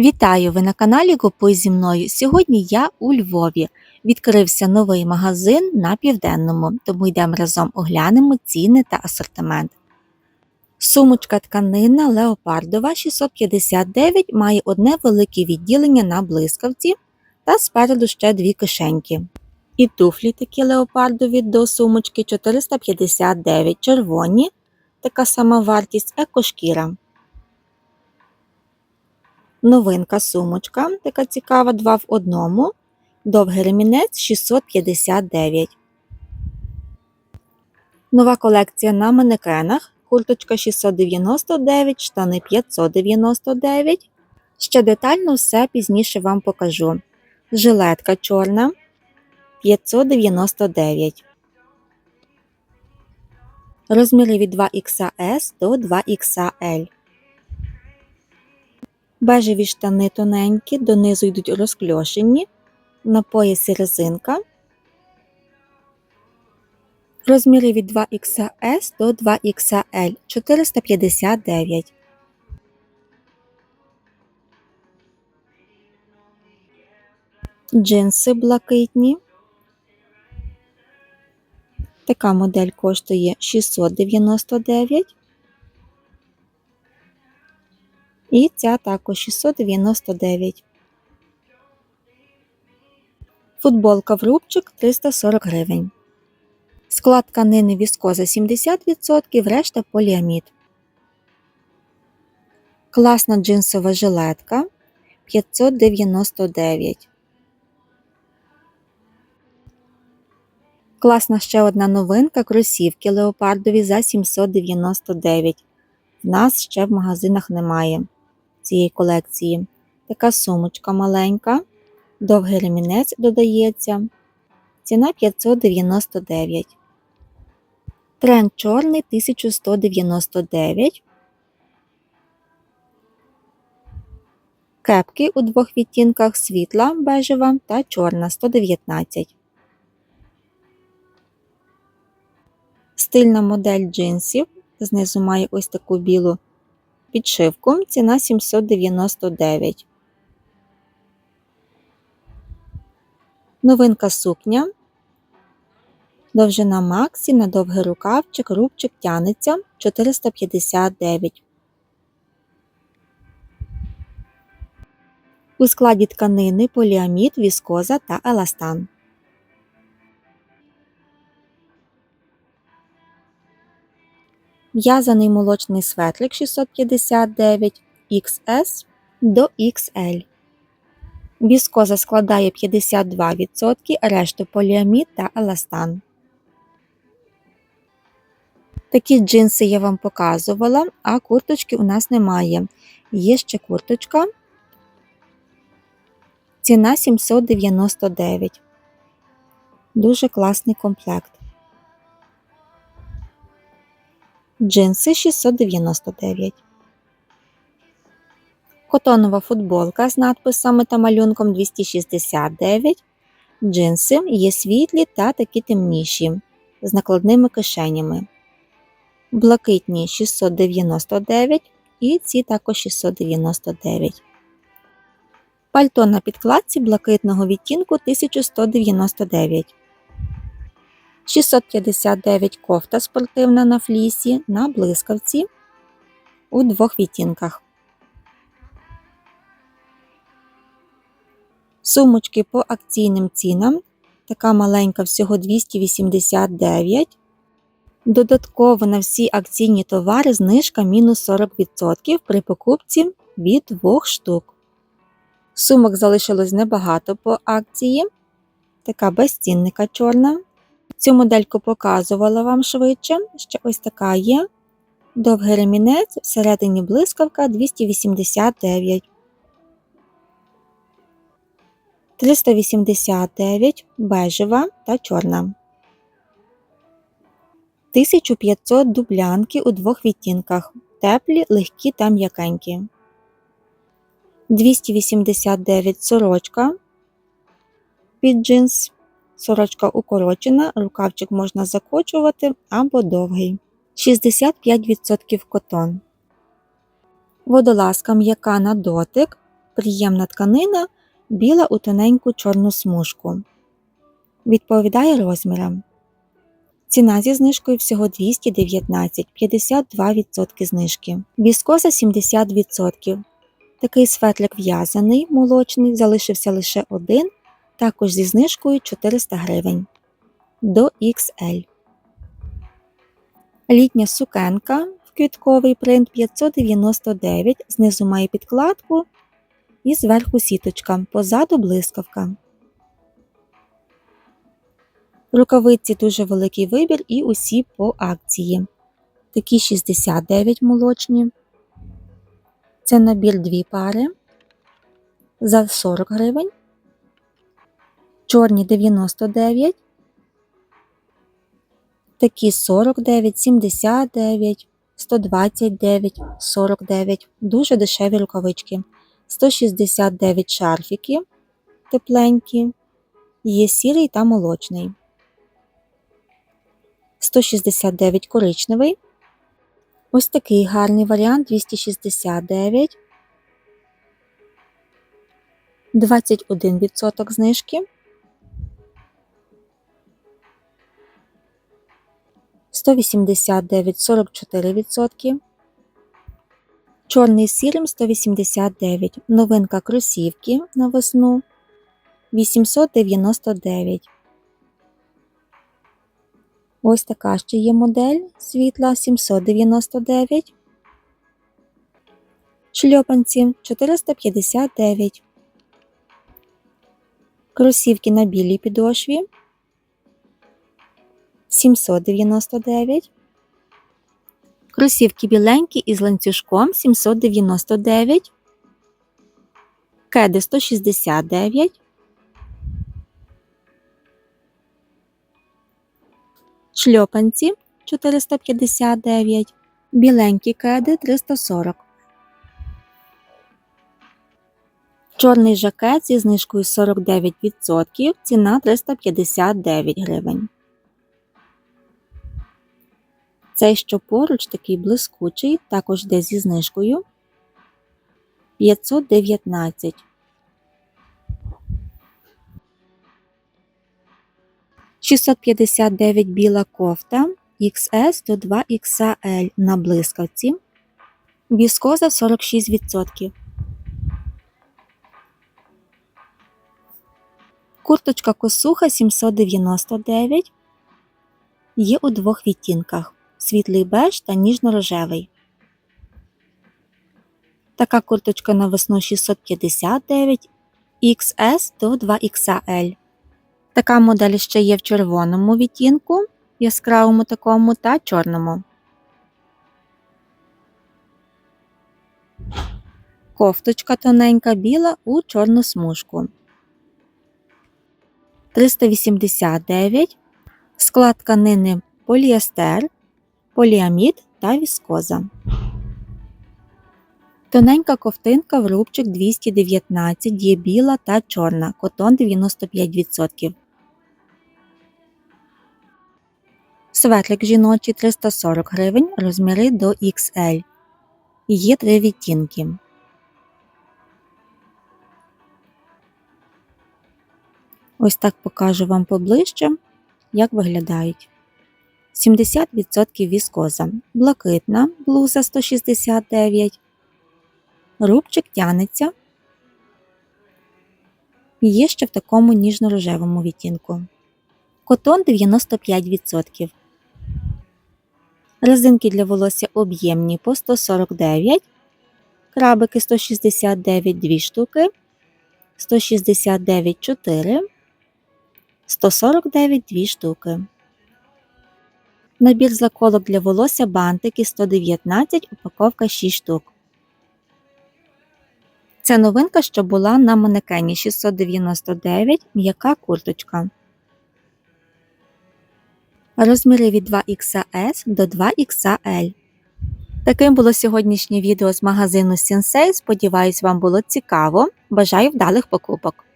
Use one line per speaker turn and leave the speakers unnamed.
Вітаю! Ви на каналі Купуй зі мною. Сьогодні я у Львові. Відкрився новий магазин на південному, тому йдемо разом оглянемо ціни та асортимент. Сумочка тканина леопардова 659 має одне велике відділення на блискавці та спереду ще дві кишеньки. І туфлі такі леопардові до сумочки 459 червоні, така сама вартість екошкіра. Новинка сумочка, така цікава, 2 в одному. Довгий ремінець 659. Нова колекція на манекенах. Курточка 699, штани 599. Ще детально все пізніше вам покажу. Жилетка чорна 599. Розміри від 2XS до 2XL. Бежеві штани тоненькі, донизу йдуть розкльошені, на поясі резинка. Розміри від 2XS до 2XL 459. Джинси блакитні. Така модель коштує 699. І ця також 699. Футболка в рубчик 340 гривень. Склад тканини віскоза 70%, решта поліамід. Класна джинсова жилетка 599. Класна ще одна новинка кросівки леопардові за 799. В нас ще в магазинах немає цієї колекції. Така сумочка маленька, довгий ремінець додається. Ціна 599. Тренд чорний 1199. Кепки у двох відтінках світла бежева та чорна 119. Стильна модель джинсів. Знизу має ось таку білу підшивку. Ціна 799. Новинка сукня. Довжина Максі на довгий рукавчик, рубчик тянеться 459. У складі тканини поліамід, віскоза та еластан. В'язаний молочний светлик 659 XS до XL. Віскоза складає 52%, решту поліамід та еластан. Такі джинси я вам показувала, а курточки у нас немає. Є ще курточка. Ціна 799. Дуже класний комплект. Джинси 699. Котонова футболка з надписами та малюнком 269. Джинси є світлі та такі темніші з накладними кишенями. Блакитні 699 і ці також 699. Пальто на підкладці блакитного відтінку 1199. 659 кофта спортивна на флісі на блискавці у двох відтінках. Сумочки по акційним цінам. Така маленька всього 289. Додатково на всі акційні товари знижка мінус 40% при покупці від 2 штук. Сумок залишилось небагато по акції. Така безцінника чорна. Цю модельку показувала вам швидше. Ще ось така є. Довгий ремінець, всередині блискавка 289. 389 бежева та чорна. 1500 дублянки у двох відтінках. Теплі, легкі та м'якенькі. 289 сорочка під джинс. Сорочка укорочена, рукавчик можна закочувати або довгий. 65% котон. Водолазка м'яка на дотик приємна тканина, біла у тоненьку чорну смужку. Відповідає розмірам. Ціна зі знижкою всього 219, 52% знижки. Віскоза 70%. Такий светлик в'язаний, молочний, залишився лише один, також зі знижкою 400 гривень. До XL. Літня сукенка в квітковий принт 599, знизу має підкладку і зверху сіточка, позаду блискавка. Рукавиці дуже великий вибір і усі по акції. Такі 69 молочні. Це набір дві пари за 40 гривень. Чорні 99. Такі 49, 79, 129, 49. Дуже дешеві рукавички. 169 шарфіки тепленькі. Є сірий та молочний. 169 коричневий. Ось такий гарний варіант 269. 21% знижки. 189 44%. Чорний з сірим 189. Новинка кросівки на весну 899. Ось така ще є модель світла 799. Шльопанці 459. Кросівки на білій підошві 799. Кросівки біленькі із ланцюжком 799. Кеди 169. Шльопанці 459. Біленькі кеди 340. Чорний жакет зі знижкою 49%. Ціна 359 гривень. Цей, що поруч, такий блискучий, також йде зі знижкою 519. Шістсот п'ятдесят дев'ять біла кофта XS до 2XL на блискавці. Віскоза 46%. Курточка косуха 799. Є у двох відтінках світлий беж та ніжно-рожевий. Така курточка на весну 659 XS до 2XL. Така модель ще є в червоному відтінку, яскравому такому та чорному. Кофточка тоненька біла у чорну смужку. 389. Склад тканини поліестер поліамід та віскоза. Тоненька ковтинка в рубчик 219 є біла та чорна, котон 95%. Светлик жіночий 340 гривень, розміри до XL. Є три відтінки. Ось так покажу вам поближче, як виглядають. 70% віскоза, блакитна блуза 169, рубчик тянеться. Є ще в такому ніжно-рожевому відтінку. Котон 95%. Резинки для волосся об'ємні по 149, крабики 169 2 штуки, 169 4, 149 2 штуки. Набір заколок для волосся бантики 119, упаковка 6 штук. Це новинка, що була на манекені 699 м'яка курточка. Розміри від 2XS до 2XL. Таким було сьогоднішнє відео з магазину Sensei. Сподіваюсь, вам було цікаво. Бажаю вдалих покупок!